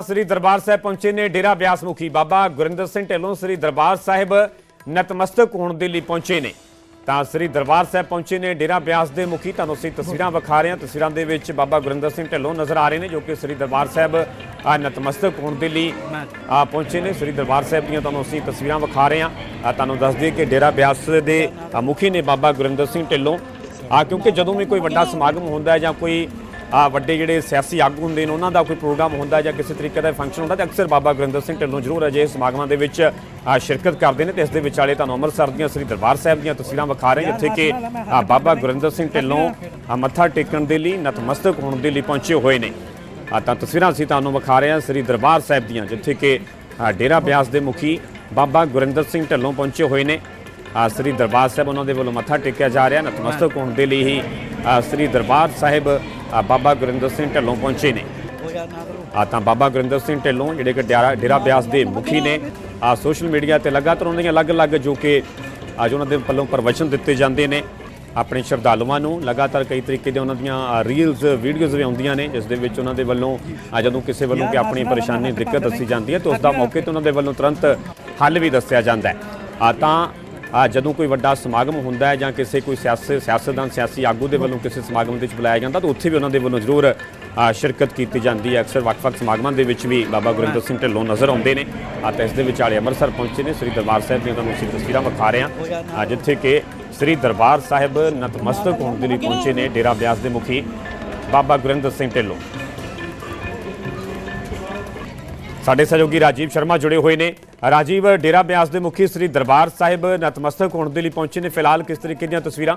ਸ੍ਰੀ ਦਰਬਾਰ ਸਾਹਿਬ ਪਹੁੰਚੇ ਨੇ ਡੇਰਾ ਬਿਆਸ ਮੁਖੀ ਬਾਬਾ ਗੁਰਿੰਦਰ ਸਿੰਘ ਢਿੱਲੋਂ ਸ੍ਰੀ ਦਰਬਾਰ ਸਾਹਿਬ ਨਤਮਸਤਕ ਹੋਣ ਦੇ ਲਈ ਪਹੁੰਚੇ ਨੇ। ਤਾਂ ਸ੍ਰੀ ਦਰਬਾਰ ਸਾਹਿਬ ਪਹੁੰਚੇ ਨੇ ਡੇਰਾ ਬਿਆਸ ਦੇ ਮੁਖੀ। ਤੁਹਾਨੂੰ ਅਸੀਂ ਤਸਵੀਰਾਂ ਵਿਖਾ ਰਹੇ ਹਾਂ। ਤਸਵੀਰਾਂ ਦੇ ਵਿੱਚ ਬਾਬਾ ਗੁਰਿੰਦਰ ਸਿੰਘ ਢਿੱਲੋਂ ਨਜ਼ਰ ਆ ਰਹੇ ਨੇ, ਜੋ ਕਿ ਸ੍ਰੀ ਦਰਬਾਰ ਸਾਹਿਬ ਨਤਮਸਤਕ ਹੋਣ ਦੇ ਲਈ ਪਹੁੰਚੇ ਨੇ। ਸ੍ਰੀ ਦਰਬਾਰ ਸਾਹਿਬ ਦੀਆਂ ਤੁਹਾਨੂੰ ਅਸੀਂ ਤਸਵੀਰਾਂ ਵਿਖਾ ਰਹੇ ਹਾਂ। ਤੁਹਾਨੂੰ ਦੱਸ ਦਈਏ ਕਿ ਡੇਰਾ ਬਿਆਸ ਦੇ ਮੁਖੀ ਨੇ ਬਾਬਾ ਗੁਰਿੰਦਰ ਸਿੰਘ ਢਿੱਲੋਂ। ਆ ਕਿਉਂਕਿ ਜਦੋਂ ਵੀ ਕੋਈ ਵੱਡਾ ਸਮਾਗਮ ਹੁੰਦਾ ਹੈ ਜਾਂ ਕੋਈ ਆ ਵੱਡੇ ਜਿਹੜੇ ਸਿਆਸੀ ਆਗੂ ਹੁੰਦੇ ਨੇ, ਉਹਨਾਂ ਦਾ ਕੋਈ ਪ੍ਰੋਗਰਾਮ ਹੁੰਦਾ ਜਾਂ ਕਿਸੇ ਤਰੀਕੇ ਦਾ ਫੰਕਸ਼ਨ ਹੁੰਦਾ, ਤੇ ਅਕਸਰ ਬਾਬਾ ਗੁਰਿੰਦਰ ਸਿੰਘ ਢਿੱਲੋਂ ਜ਼ਰੂਰ ਅਜੇ ਸਮਾਗਮਾਂ ਦੇ ਵਿੱਚ ਸ਼ਿਰਕਤ ਕਰਦੇ ਨੇ ਤੇ ਇਸ ਦੇ ਵਿਚਾਲੇ ਤੁਹਾਨੂੰ ਅੰਮ੍ਰਿਤਸਰ ਦੀਆਂ, ਸ੍ਰੀ ਦਰਬਾਰ ਸਾਹਿਬ ਦੀਆਂ ਤਸਵੀਰਾਂ ਵਿਖਾ ਰਹੇ ਜਿੱਥੇ ਕਿ ਬਾਬਾ ਗੁਰਿੰਦਰ ਸਿੰਘ ਢਿੱਲੋਂ ਮੱਥਾ ਟੇਕਣ ਦੇ ਲਈ, ਨਤਮਸਤਕ ਹੋਣ ਦੇ ਲਈ ਪਹੁੰਚੇ ਹੋਏ ਨੇ। ਆ, ਤਾਂ ਤਸਵੀਰਾਂ ਅਸੀਂ ਤੁਹਾਨੂੰ ਵਿਖਾ ਰਹੇ ਹਾਂ ਸ੍ਰੀ ਦਰਬਾਰ ਸਾਹਿਬ ਦੀਆਂ, ਜਿੱਥੇ ਕਿ ਡੇਰਾ ਬਿਆਸ ਦੇ ਮੁਖੀ ਬਾਬਾ ਗੁਰਿੰਦਰ ਸਿੰਘ ਢਿੱਲੋਂ ਪਹੁੰਚੇ ਹੋਏ ਨੇ। ਸ੍ਰੀ ਦਰਬਾਰ ਸਾਹਿਬ ਉਹਨਾਂ ਦੇ ਵੱਲੋਂ ਮੱਥਾ ਟੇਕਿਆ ਜਾ ਰਿਹਾ, ਨਤਮਸਤਕ ਹੋਣ ਦੇ ਲਈ ਹੀ ਸ੍ਰੀ ਦਰਬਾਰ ਸਾਹਿਬ ਆ, ਬਾਬਾ ਗੁਰਿੰਦਰ ਸਿੰਘ ਢਿੱਲੋਂ ਪਹੁੰਚੇ ਨੇ। ਆ ਤਾਂ ਬਾਬਾ ਗੁਰਿੰਦਰ ਸਿੰਘ ਢਿੱਲੋਂ ਜਿਹੜੇ ਕਿ ਡੇਰਾ ਡੇਰਾ ਬਿਆਸ ਦੇ ਮੁਖੀ ਨੇ। ਆ ਸੋਸ਼ਲ ਮੀਡੀਆ ਤੇ ਲਗਾਤਾਰ ਉਹਨਾਂ ਦੀਆਂ ਅਲੱਗ-ਅਲੱਗ ਜੋ ਕਿ ਅੱਜ ਉਹਨਾਂ ਦੇ ਵੱਲੋਂ ਪ੍ਰਵਚਨ ਦਿੱਤੇ ਜਾਂਦੇ ਨੇ। ਆਪਣੇ ਸ਼ਰਧਾਲੂਆਂ ਨੂੰ ਲਗਾਤਾਰ ਕਈ ਤਰੀਕੇ ਦੇ ਉਹਨਾਂ ਦੀਆਂ ਰੀਲਸ ਵੀਡੀਓਜ਼ ਵੀ ਆਉਂਦੀਆਂ ਨੇ ਜਿਸ ਦੇ ਵਿੱਚ ਉਹਨਾਂ ਦੇ ਵੱਲੋਂ ਜਦੋਂ ਕਿਸੇ ਵੱਲੋਂ ਕਿ ਆਪਣੀ ਪਰੇਸ਼ਾਨੀ ਦਿੱਕਤ ਦੱਸੀ ਜਾਂਦੀ ਹੈ ਤਾਂ ਉਸ ਦਾ ਮੌਕੇ ਤੇ ਉਹਨਾਂ ਦੇ ਵੱਲੋਂ ਤੁਰੰਤ ਹੱਲ ਵੀ ਦੱਸਿਆ ਜਾਂਦਾ ਹੈ। ਆ ਤਾਂ ਜਦੋਂ ਕੋਈ ਵੱਡਾ ਸਮਾਗਮ ਹੁੰਦਾ ਹੈ ਜਾਂ ਕਿਸੇ ਕੋਈ ਸਿਆਸੀ ਸਿਆਸਤਦਾਨ, ਸਿਆਸੀ ਆਗੂ ਦੇ ਵੱਲੋਂ ਕਿਸੇ ਸਮਾਗਮ ਦੇ ਵਿੱਚ ਬੁਲਾਇਆ ਜਾਂਦਾ, ਤਾਂ ਉੱਥੇ ਵੀ ਉਹਨਾਂ ਦੇ ਵੱਲੋਂ ਜ਼ਰੂਰ ਸ਼ਿਰਕਤ ਕੀਤੀ ਜਾਂਦੀ ਹੈ। ਅਕਸਰ ਵੱਖ-ਵੱਖ ਸਮਾਗਮਾਂ ਦੇ ਵਿੱਚ ਵੀ ਬਾਬਾ ਗੁਰਿੰਦਰ ਸਿੰਘ ਢਿੱਲੋਂ ਨਜ਼ਰ ਆਉਂਦੇ ਨੇ। ਆ, ਤਾਂ ਇਸ ਦੇ ਵਿਚਾਲੇ ਅੰਮ੍ਰਿਤਸਰ ਪਹੁੰਚੇ ਨੇ ਸ੍ਰੀ ਦਰਬਾਰ ਸਾਹਿਬ ਦੀਆਂ ਤੁਹਾਨੂੰ ਅਸੀਂ ਤਸਵੀਰਾਂ ਵਿਖਾ ਰਹੇ ਹਾਂ। ਜਿੱਥੇ ਕਿ ਸ੍ਰੀ ਦਰਬਾਰ ਸਾਹਿਬ ਨਤਮਸਤਕ ਹੋਣ ਦੇ ਲਈ ਪਹੁੰਚੇ ਨੇ ਡੇਰਾ ਬਿਆਸ ਦੇ ਮੁਖੀ ਬਾਬਾ ਗੁਰਿੰਦਰ ਸਿੰਘ ਢਿੱਲੋਂ। ਸਾਡੇ ਸਹਿਯੋਗੀ ਰਾਜੀਵ ਸ਼ਰਮਾ ਜੁੜੇ ਹੋਏ ਨੇ। ਰਾਜੀਵ ਡੇਰਾ ਬਿਆਸ ਦੇ ਮੁਖੀ ਸ੍ਰੀ ਦਰਬਾਰ ਸਾਹਿਬ ਨਤਮਸਤਕ ਹੋਣ ਦੇ ਲਈ ਪਹੁੰਚੇ ਨੇ। ਫਿਲਹਾਲ ਕਿਸ ਤਰੀਕੇ ਦੀਆਂ ਤਸਵੀਰਾਂ?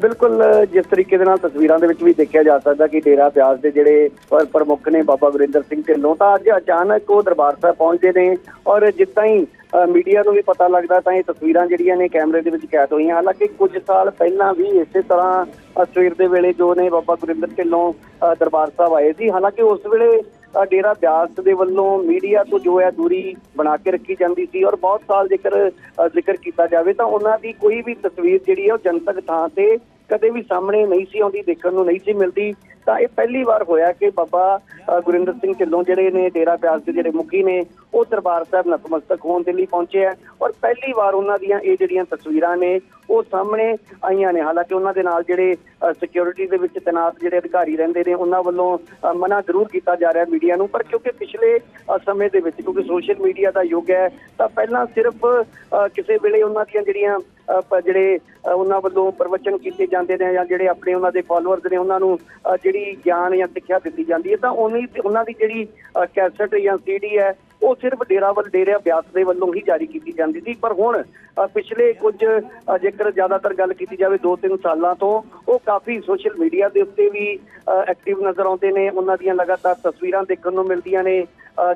ਬਿਲਕੁਲ ਜਿਸ ਤਰੀਕੇ ਦੇ ਨਾਲ ਤਸਵੀਰਾਂ ਦੇ ਵਿੱਚ ਵੀ ਦੇਖਿਆ ਜਾ ਸਕਦਾ ਕਿ ਡੇਰਾ ਬਿਆਸ ਦੇ ਜਿਹੜੇ ਪ੍ਰਮੁੱਖ ਨੇ ਬਾਬਾ ਗੁਰਿੰਦਰ ਸਿੰਘ ਢਿੱਲੋਂ ਤਾਂ ਅੱਜ ਅਚਾਨਕ ਉਹ ਦਰਬਾਰ ਸਾਹਿਬ ਪਹੁੰਚਦੇ ਨੇ। ਔਰ ਜਿੱਦਾਂ ਹੀ ਮੀਡੀਆ ਨੂੰ ਵੀ ਪਤਾ ਲੱਗਦਾ ਤਾਂ ਇਹ ਤਸਵੀਰਾਂ ਜਿਹੜੀਆਂ ਨੇ ਕੈਮਰੇ ਦੇ ਵਿੱਚ ਕੈਦ ਹੋਈਆਂ। ਹਾਲਾਂਕਿ ਕੁਝ ਸਾਲ ਪਹਿਲਾਂ ਵੀ ਇਸੇ ਤਰ੍ਹਾਂ ਅ, ਸਵੇਰ ਦੇ ਵੇਲੇ ਜੋ ਨੇ ਬਾਬਾ ਗੁਰਿੰਦਰ ਢਿੱਲੋਂ ਦਰਬਾਰ ਸਾਹਿਬ ਆਏ ਸੀ। ਹਾਲਾਂਕਿ ਉਸ ਵੇਲੇ ਡੇਰਾ ਬਿਆਸ ਦੇ ਵੱਲੋਂ ਮੀਡੀਆ ਤੋਂ ਜੋ ਹੈ ਦੂਰੀ ਬਣਾ ਕੇ ਰੱਖੀ ਜਾਂਦੀ ਸੀ ਔਰ ਬਹੁਤ ਸਾਲ ਜੇਕਰ ਜ਼ਿਕਰ ਕੀਤਾ ਜਾਵੇ ਤਾਂ ਉਹਨਾਂ ਦੀ ਕੋਈ ਵੀ ਤਸਵੀਰ ਜਿਹੜੀ ਹੈ ਉਹ ਜਨਤਕ ਥਾਂ ਤੇ ਕਦੇ ਵੀ ਸਾਹਮਣੇ ਨਹੀਂ ਸੀ ਆਉਂਦੀ, ਦੇਖਣ ਨੂੰ ਨਹੀਂ ਸੀ ਮਿਲਦੀ। ਤਾਂ ਇਹ ਪਹਿਲੀ ਵਾਰ ਹੋਇਆ ਕਿ ਬਾਬਾ ਗੁਰਿੰਦਰ ਸਿੰਘ ਢਿੱਲੋਂ ਜਿਹੜੇ ਨੇ ਡੇਰਾ ਪਿਆਸ ਦੇ ਜਿਹੜੇ ਮੁਖੀ ਨੇ, ਉਹ ਦਰਬਾਰ ਸਾਹਿਬ ਨਤਮਸਤਕ ਹੋਣ ਦੇ ਲਈ ਪਹੁੰਚੇ ਆ। ਔਰ ਪਹਿਲੀ ਵਾਰ ਉਹਨਾਂ ਦੀਆਂ ਇਹ ਜਿਹੜੀਆਂ ਤਸਵੀਰਾਂ ਨੇ, ਉਹ ਸਾਹਮਣੇ ਆਈਆਂ ਨੇ। ਹਾਲਾਂਕਿ ਉਹਨਾਂ ਦੇ ਨਾਲ ਜਿਹੜੇ ਸਿਕਿਉਰਿਟੀ ਦੇ ਵਿੱਚ ਤੈਨਾਤ ਜਿਹੜੇ ਅਧਿਕਾਰੀ ਰਹਿੰਦੇ ਨੇ, ਉਹਨਾਂ ਵੱਲੋਂ ਮਨਾ ਜ਼ਰੂਰ ਕੀਤਾ ਜਾ ਰਿਹਾ ਮੀਡੀਆ ਨੂੰ। ਪਰ ਕਿਉਂਕਿ ਪਿਛਲੇ ਸਮੇਂ ਦੇ ਵਿੱਚ ਕਿਉਂਕਿ ਸੋਸ਼ਲ ਮੀਡੀਆ ਦਾ ਯੁੱਗ ਹੈ, ਤਾਂ ਪਹਿਲਾਂ ਸਿਰਫ ਕਿਸੇ ਵੇਲੇ ਉਹਨਾਂ ਦੀਆਂ ਜਿਹੜੀਆਂ ਜਿਹੜੇ ਉਹਨਾਂ ਵੱਲੋਂ ਪ੍ਰਵਚਨ ਕੀਤੇ ਜਾਂਦੇ ਨੇ ਜਾਂ ਜਿਹੜੇ ਆਪਣੇ ਉਹਨਾਂ ਦੇ ਫਾਲੋਅਰਸ ਨੇ, ਉਹਨਾਂ ਨੂੰ ਜਿਹੜੀ ਗਿਆਨ ਜਾਂ ਸਿੱਖਿਆ ਦਿੱਤੀ ਜਾਂਦੀ ਹੈ, ਤਾਂ ਉਹਨੀ ਉਹਨਾਂ ਦੀ ਜਿਹੜੀ ਕੈਸਟ ਜਾਂ ਸੀਡੀ ਹੈ, ਉਹ ਸਿਰਫ ਡੇਰਾ ਵੱਲ, ਡੇਰਾ ਬਿਆਸ ਦੇ ਵੱਲੋਂ ਹੀ ਜਾਰੀ ਕੀਤੀ ਜਾਂਦੀ ਸੀ। ਪਰ ਹੁਣ ਪਿਛਲੇ ਕੁਝ ਜੇਕਰ ਜ਼ਿਆਦਾਤਰ ਗੱਲ ਕੀਤੀ ਜਾਵੇ 2-3 ਸਾਲਾਂ ਤੋਂ, ਉਹ ਕਾਫੀ ਸੋਸ਼ਲ ਮੀਡੀਆ ਦੇ ਉੱਤੇ ਵੀ ਐਕਟਿਵ ਨਜ਼ਰ ਆਉਂਦੇ ਨੇ। ਉਹਨਾਂ ਦੀਆਂ ਲਗਾਤਾਰ ਤਸਵੀਰਾਂ ਦੇਖਣ ਨੂੰ ਮਿਲਦੀਆਂ ਨੇ।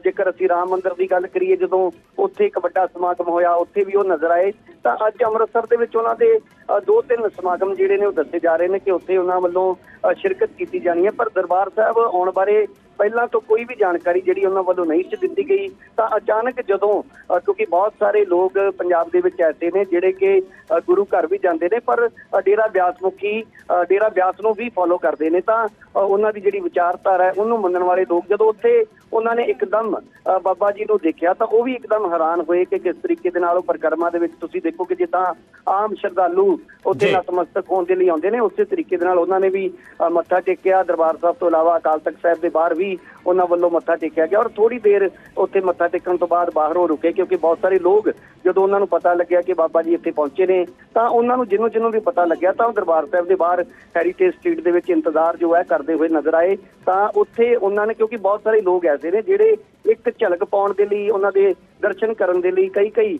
ਜੇਕਰ ਅਸੀਂ ਰਾਮ ਮੰਦਿਰ ਦੀ ਗੱਲ ਕਰੀਏ ਜਦੋਂ ਉੱਥੇ ਇੱਕ ਵੱਡਾ ਸਮਾਗਮ ਹੋਇਆ ਉੱਥੇ ਵੀ ਉਹ ਨਜ਼ਰ ਆਏ ਤਾਂ ਅੱਜ ਅੰਮ੍ਰਿਤਸਰ ਦੇ ਵਿੱਚ ਉਹਨਾਂ ਦੇ ਅ, ਦੋ ਤਿੰਨ ਸਮਾਗਮ ਜਿਹੜੇ ਨੇ ਉਹ ਦੱਸੇ ਜਾ ਰਹੇ ਨੇ ਕਿ ਉੱਥੇ ਉਹਨਾਂ ਵੱਲੋਂ ਅ, ਸ਼ਿਰਕਤ ਕੀਤੀ ਜਾਣੀ ਹੈ। ਪਰ ਦਰਬਾਰ ਸਾਹਿਬ ਆਉਣ ਬਾਰੇ ਪਹਿਲਾਂ ਤੋਂ ਕੋਈ ਵੀ ਜਾਣਕਾਰੀ ਜਿਹੜੀ ਉਹਨਾਂ ਵੱਲੋਂ ਨਹੀਂ ਸੀ ਦਿੱਤੀ ਗਈ ਤਾਂ ਅਚਾਨਕ ਜਦੋਂ ਕਿਉਂਕਿ ਬਹੁਤ ਸਾਰੇ ਲੋਕ ਪੰਜਾਬ ਦੇ ਵਿੱਚ ਐਸੇ ਨੇ ਜਿਹੜੇ ਕਿ ਗੁਰੂ ਘਰ ਵੀ ਜਾਂਦੇ ਨੇ ਪਰ ਡੇਰਾ ਬਿਆਸ ਮੁਖੀ ਡੇਰਾ ਬਿਆਸ ਨੂੰ ਵੀ ਫੋਲੋ ਕਰਦੇ ਨੇ ਤਾਂ ਉਹਨਾਂ ਦੀ ਜਿਹੜੀ ਵਿਚਾਰਧਾਰਾ ਹੈ ਉਹਨੂੰ ਮੰਨਣ ਵਾਲੇ ਲੋਕ ਜਦੋਂ ਉੱਥੇ ਉਹਨਾਂ ਨੇ ਇੱਕਦਮ ਬਾਬਾ ਜੀ ਨੂੰ ਦੇਖਿਆ ਤਾਂ ਉਹ ਵੀ ਇੱਕਦਮ ਹੈਰਾਨ ਹੋਏ ਕਿ ਕਿਸ ਤਰੀਕੇ ਦੇ ਨਾਲ ਉਹ ਪਰਿਕਰਮਾ ਦੇ ਵਿੱਚ ਤੁਸੀਂ ਦੇਖੋ ਕਿ ਜਿੱਦਾਂ ਆਮ ਸ਼ਰਧਾਲੂ ਉੱਥੇ। ਨਤਮਸਤਕ ਹੋਣ ਦੇ ਲਈ ਆਉਂਦੇ ਨੇ ਉਸੇ ਤਰੀਕੇ ਦੇ ਨਾਲ ਉਹਨਾਂ ਨੇ ਵੀ ਮੱਥਾ ਟੇਕਿਆ ਦਰਬਾਰ ਸਾਹਿਬ ਤੋਂ ਇਲਾਵਾ ਅਕਾਲ ਤਖਤ ਸਾਹਿਬ ਦੇ ਬਾਹਰ ਵੀ ਉਹਨਾਂ ਵੱਲੋਂ ਮੱਥਾ ਟੇਕਿਆ ਗਿਆ ਔਰ ਥੋੜੀ ਦੇਰ ਉੱਥੇ ਮੱਥਾ ਟੇਕਣ ਤੋਂ ਬਾਅਦ ਬਾਹਰੋਂ ਰੁਕੇ ਕਿਉਂਕਿ ਬਹੁਤ ਸਾਰੇ ਲੋਕ ਜਦੋਂ ਉਹਨਾਂ ਨੂੰ ਪਤਾ ਲੱਗਿਆ ਕਿ ਬਾਬਾ ਜੀ ਇੱਥੇ ਪਹੁੰਚੇ ਨੇ, ਤਾਂ ਉਹਨਾਂ ਨੂੰ ਜਿਹਨੂੰ ਜਿਹਨੂੰ ਵੀ ਪਤਾ ਲੱਗਿਆ ਤਾਂ ਦਰਬਾਰ ਸਾਹਿਬ ਦੇ ਬਾਹਰ ਹੈਰੀਟੇਜ ਸਟਰੀਟ ਦੇ ਵਿੱਚ ਇੰਤਜ਼ਾਰ ਜੋ ਹੈ ਕਰਦੇ ਹੋਏ ਨਜ਼ਰ ਆਏ, ਤਾਂ ਉੱਥੇ ਉਹਨਾਂ ਨੇ ਕਿਉਂਕਿ ਬਹੁਤ ਸਾਰੇ ਲੋਕ ਐਸੇ ਨੇ ਜਿਹੜੇ ਇੱਕ ਝਲਕ ਪਾਉਣ ਦੇ ਲਈ, ਉਹਨਾਂ ਦੇ ਦਰਸ਼ਨ ਕਰਨ ਦੇ ਲਈ ਕਈ ਕਈ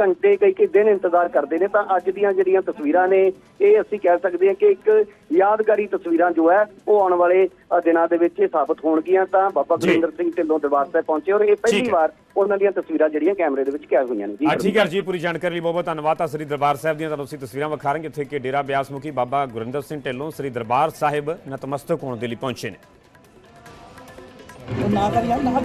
ਘੰਟੇ, ਕਈ ਕਈ ਦਿਨ ਇੰਤਜ਼ਾਰ ਕਰਦੇ ਨੇ, ਤਾਂ ਅੱਜ ਦੀਆਂ ਜਿਹੜੀਆਂ ਤਸਵੀਰਾਂ ਨੇ, ਇਹ ਅਸੀਂ ਕਹਿ ਸਕਦੇ ਹਾਂ ਕਿ ਇੱਕ ਯਾਦਗਾਰੀ ਤਸਵੀਰਾਂ ਜੋ ਹੈ ਉਹ ਆਉਣ ਵਾਲੇ ਦਿਨਾਂ ਦੇ ਵਿੱਚ ਇਹ ਸਾਬਤ ਹੋਣਗੀਆਂ ਤਾਂ ਬਾਬਾ ਜੀ। ਗੁਰਿੰਦਰ ਸਿੰਘ ਢਿੱਲੋਂ ਦਰਬਾਰ ਸਾਹਿਬ ਪਹੁੰਚੇ ਔਰ ਇਹ ਪਹਿਲੀ। ਵਾਰ ਉਹਨਾਂ ਦੀਆਂ ਤਸਵੀਰਾਂ ਜਿਹੜੀਆਂ ਕੈਮਰੇ ਦੇ ਵਿੱਚ ਕੈਦ ਹੋਈਆਂ ਨੇ। ਆ ਠੀਕ ਹੈ ਜੀ ਪੂਰੀ ਜਾਣਕਾਰੀ ਲਈ ਬਹੁਤ ਬਹੁਤ ਧੰਨਵਾਦ। ਆ ਸ੍ਰੀ ਦਰਬਾਰ ਸਾਹਿਬ ਦੀਆਂ ਤੁਹਾਨੂੰ ਅਸੀਂ ਤਸਵੀਰਾਂ ਵਿਖਾ ਰਹੇ ਜਿੱਥੇ ਕਿ ਡੇਰਾ ਬਿਆਸ ਮੁਖੀ ਬਾਬਾ ਗੁਰਿੰਦਰ ਸਿੰਘ ਢਿੱਲੋਂ ਸ੍ਰੀ ਦਰਬਾਰ ਸਾਹਿਬ ਨਤਮਸਤਕ ਹੋਣ ਦੇ ਲਈ ਪਹੁੰਚੇ ਨੇ। ਨਾ ਕਰ ਯਾਰ ਨਾ